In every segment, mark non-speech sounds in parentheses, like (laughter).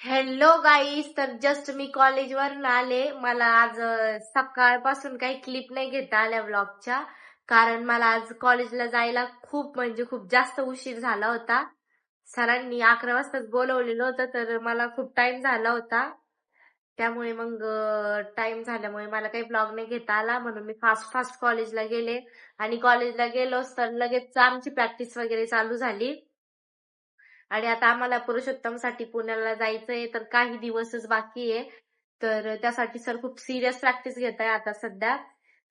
Hello गाईस तर just मी कॉलेजवरून आले. मला आज सकाळपासून काही क्लिप नाही घेता आल्या ब्लॉगच्या कारण मला आज कॉलेजला जायला खूप म्हणजे खूप जास्त उशीर झाला होता. सरांनी अकरा वाजताच बोलवलेलं होतं तर मला खूप टाइम झाला होता. त्यामुळे मग टाइम झाल्यामुळे मला काही ब्लॉग नाही घेता आला. म्हणून मी फास्ट फास्ट कॉलेजला गेले. आणि कॉलेजला गेलोच तर लगेच आमची प्रॅक्टिस वगैरे चालू झाली. आणि आता आम्हाला पुरुषोत्तमसाठी पुण्याला जायचंय तर काही दिवसच बाकी आहे. तर त्यासाठी सर खूप सिरियस प्रॅक्टिस घेत आहे आता सध्या.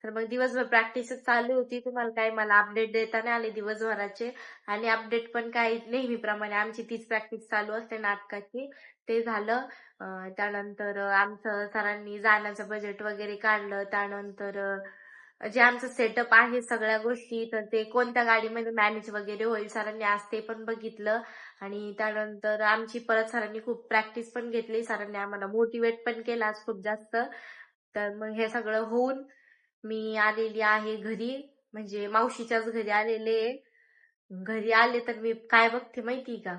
तर मग दिवसभर प्रॅक्टिस चालू होती. तुम्हाला काय मला अपडेट देता नाही आले दिवसभराचे. आणि अपडेट पण काही नेहमीप्रमाणे आमची तीच प्रॅक्टिस चालू असते नाटकाची. ते झालं. त्यानंतर आमचं सरांनी जाण्याचं बजेट वगैरे काढलं. त्यानंतर जे आमचं सेटअप आहे सगळ्या गोष्टी तर ते कोणत्या गाडीमध्ये मॅनेज वगैरे होईल सरांनी आज ते पण बघितलं. आणि त्यानंतर आमची परत सरांनी खूप प्रॅक्टिस पण घेतली. सरांनी आम्हाला मोटिवेट पण केलं आज खूप जास्त. तर मग हे सगळं होऊन मी आलेली आहे घरी. म्हणजे मावशीच्याच घरी आलेले घरी आले तर मी काय बघते माहिती का?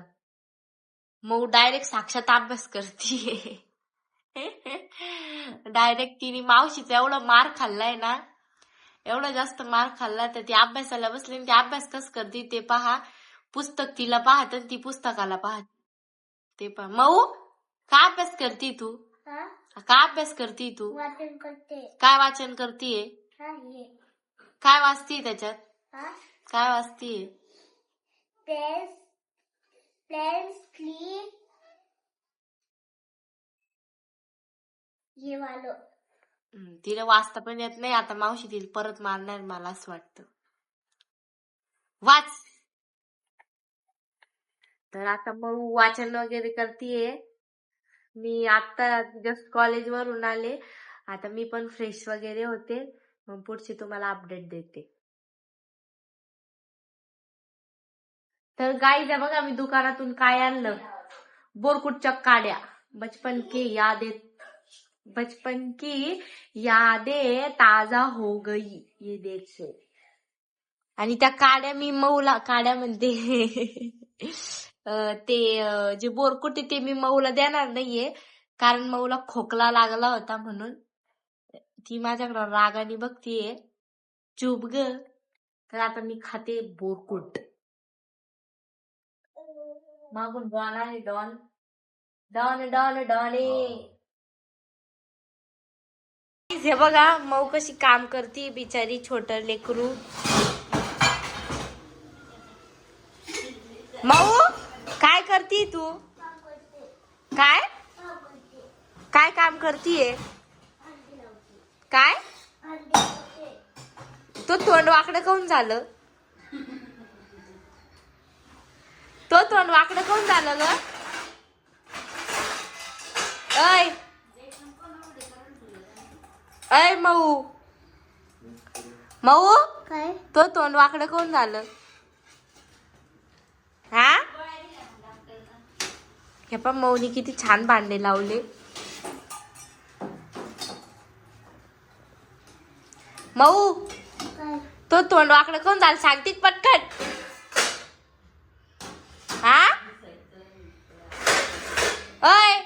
मग डायरेक्ट साक्षात अभ्यास करते. डायरेक्ट तिने मावशीचा एवढा मार खाल्लाय ना. एवढा जास्त मार खाल्ला तर ती अभ्यासाला बसली आणि ती अभ्यास कस करते ते पहा. पुस्तक तिला पाहत आणि ती पुस्तकाला पाहत. ते पहा. मऊ काय अभ्यास करते तू? काय अभ्यास करते तू? वाचन करते. काय वाचन करतीये? हा? काय वाचतीये त्याच्यात? काय वाचतीये? तिला वाचता पण येत नाही. आता मावशी तिला परत मारणार मला असं वाटतं. वाच. तर आता मग वाचन वगैरे करतीये. मी आता जस्ट कॉलेज वरून आले. आता मी पण फ्रेश वगैरे होते. मग पुढची तुम्हाला अपडेट देते. तर गाई द्या बघा मी दुकानातून काय आणलं? बोरकुटच्या काड्या. बचपन की यादें बचपन की यादे ताजा हो गई ये देखो आणि त्या काड्या मी मऊला काड्या म्हणते (laughs) ते जे बोरकुट ते मी मऊला देणार नाहीये. कारण मऊला खोकला लागला होता म्हणून. ती माझ्याकडे रागाने बघतीये. चुप ग. तर आता मी खाते बोरकुट. मागून डॉन आहे डॉन डॉन डॉन डॉने हे बघा मऊ कशी काम करते बिचारी छोट लेकरू. मऊ! करती तू? काय? काय काम करतीये? काय? तो तोंड वाकडं काऊन झालं? तो तोंड वाकडं काऊन झालं ग? ऐ. ऐ मऊ. मऊ? काय? तो तोंड वाकडं काऊन झालं हा हे पण मौनी किती छान भांडे लावले. मऊ तो तोंड वाकडं कोण झालं सांगते पटकन. हा? अय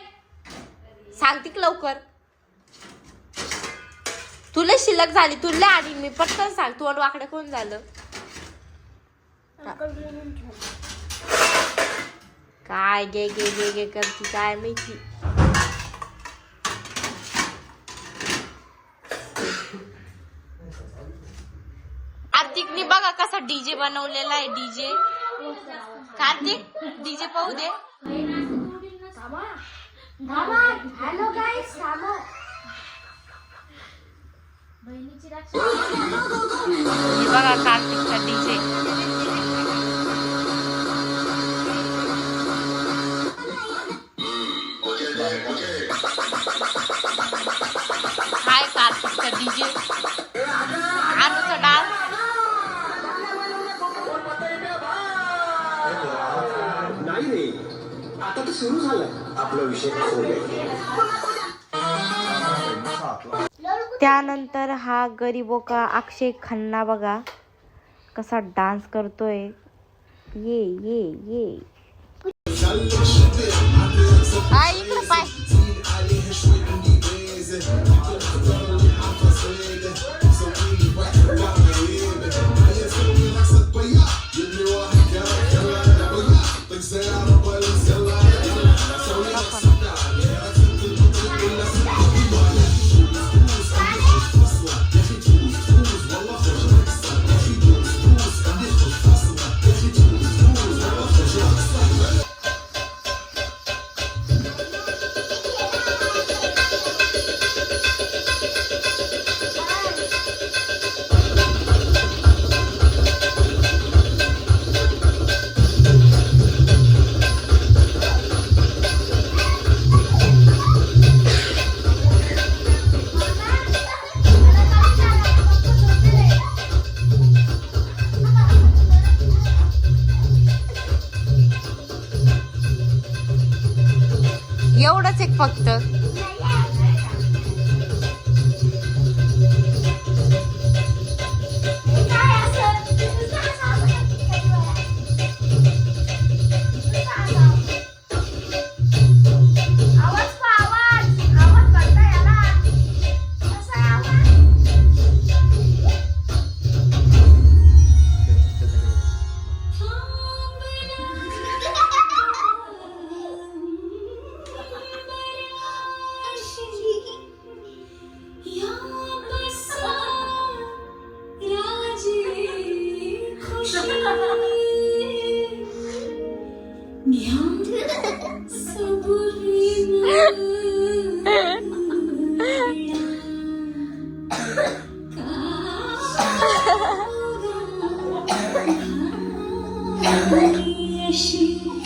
सांगते लवकर. तुला शिल्लक झाली तुला आणि मी पटकन सांग तोंड वाकडं कोण झालं. काय गे गे गे गे करती काय माहिती? कार्तिकने बघा कसा डीजे बनवलेला आहे डीजे. कार्तिक डीजे पाहू दे. हॅलो गाईस बघा कार्तिकचा डीजे. आता तो सुरू झालं. आपला विषय त्यानंतर हा गरीबोका अक्षय खन्ना बघा. कसा डान्स करतोय. ये ये ये. आई tek baktı.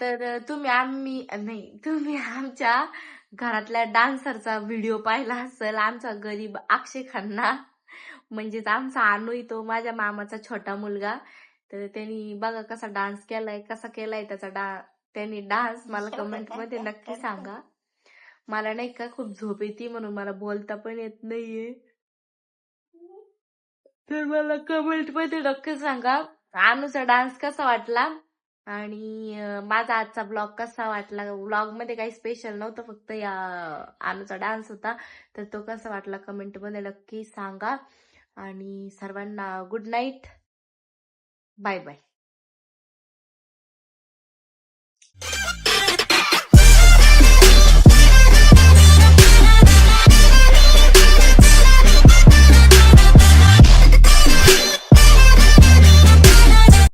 तर तुम्ही आम्ही नाही तुम्ही आमच्या घरातल्या डान्सरचा व्हिडिओ पाहिला असेल आमचा गरीब अक्षय खन्ना. म्हणजेच आमचा अनुई तो माझ्या मामाचा छोटा मुलगा. तर त्यांनी बघा कसा डान्स केलाय कसा केलाय त्याचा डा त्यांनी डान्स मला कमेंटमध्ये नक्की सांगा. मला नाही का खूप झोप येते म्हणून मला बोलता पण येत नाहीये. तर मला कमेंटमध्ये नक्की सांगा अनुचा डान्स कसा वाटला? आणि माझा आजचा ब्लॉग कसा वाटला? ब्लॉगमध्ये काही स्पेशल नव्हतं फक्त या आमचा डान्स होता. तर तो कसा वाटला कमेंटमध्ये नक्की सांगा. आणि सर्वांना गुड नाईट बाय बाय